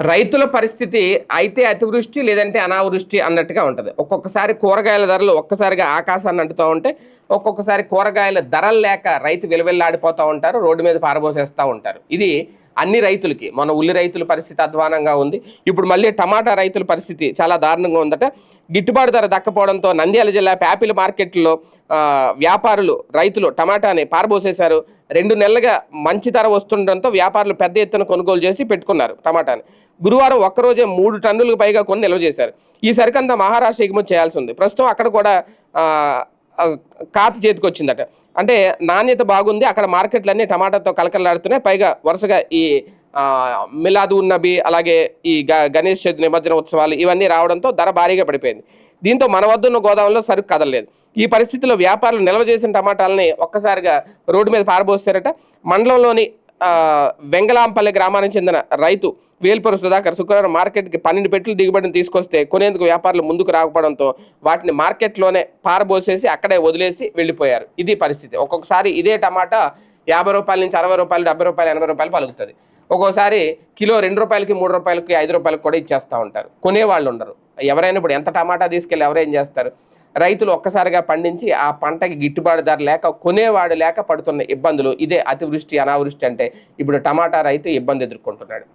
రైతుల పరిస్థితి అయితే అతివృష్టి లేదంటే అనావృష్టి అన్నట్టుగా ఉంటుంది. ఒక్కొక్కసారి కూరగాయల ధరలు ఒక్కసారిగా ఆకాశాన్ని అంటుతూ ఉంటే ఒక్కొక్కసారి కూరగాయల ధరలు లేక రైతు విలువెల్లాడిపోతూ ఉంటారు రోడ్డు మీద పారబోసేస్తూ ఉంటారు. ఇది అన్ని రైతులకి మన ఉల్లి రైతుల పరిస్థితి అధ్వానంగా ఉంది. ఇప్పుడు మళ్ళీ టమాటా రైతుల పరిస్థితి చాలా దారుణంగా ఉందట. గిట్టుబాటు ధర దక్కపోవడంతో నంద్యాల జిల్లా ప్యాపిల్ మార్కెట్లో వ్యాపారులు రైతులు టమాటాని పారబోసేశారు. రెండు నెలలుగా మంచి ధర వస్తుండడంతో వ్యాపారులు పెద్ద ఎత్తున కొనుగోలు చేసి పెట్టుకున్నారు టమాటాని. గురువారం ఒక్కరోజే మూడు టన్నులకు పైగా కొని నిల్వ చేశారు. ఈ సరికంతా మహారాష్ట్ర ఎగుమతి చేయాల్సి ఉంది. ప్రస్తుతం అక్కడ కూడా కాత చేతికి వచ్చిందట. అంటే నాణ్యత బాగుంది అక్కడ మార్కెట్లన్నీ టమాటాతో కలకలాడుతున్నాయి పైగా వరుసగా ఈ మిలాదు నబీ అలాగే ఈ గ- గణేష్ చతుర్థి నిమజ్జన ఉత్సవాలు ఇవన్నీ రావడంతో ధర భారీగా పడిపోయింది. దీంతో మన వద్ద ఉన్న గోదాంలో సరుకు కదలలేదు. ఈ పరిస్థితిలో వ్యాపారులు నిల్వ చేసిన టమాటాలని ఒక్కసారిగా రోడ్డు మీద పారబోస్తారట. మండలంలోని వెంగలాంపల్లి వెంగళాంపల్లి గ్రామానికి చెందిన రైతు వేల్పూరు సుధాకర్ శుక్రవారం మార్కెట్కి పన్నెండు పెట్టులు దిగుబడిని తీసుకొస్తే కొనేందుకు వ్యాపారులు ముందుకు రాకపోవడంతో వాటిని మార్కెట్లోనే పారబోసేసి అక్కడే వదిలేసి వెళ్ళిపోయారు. ఇది పరిస్థితి. ఒక్కొక్కసారి ఇదే టమాటా యాభై రూపాయల నుంచి అరవై రూపాయలు డెబ్బై రూపాయలు ఎనభై రూపాయలు పలుకుతుంది. ఒక్కోసారి కిలో రెండు రూపాయలకి మూడు రూపాయలకి ఐదు రూపాయలకి కూడా ఇచ్చేస్తూ ఉంటారు. కొనేవాళ్ళు ఉండరు. ఎవరైనా ఇప్పుడు ఎంత టమాటా తీసుకెళ్ళి ఎవరేం చేస్తారు? రైతులు ఒక్కసారిగా పండించి ఆ పంటకి గిట్టుబాటు ధర లేక కొనేవాడు లేక పడుతున్న ఇబ్బందులు. ఇదే అతివృష్టి అనావృష్టి అంటే ఇప్పుడు టమాటా రైతు ఇబ్బంది ఎదుర్కొంటున్నాడు.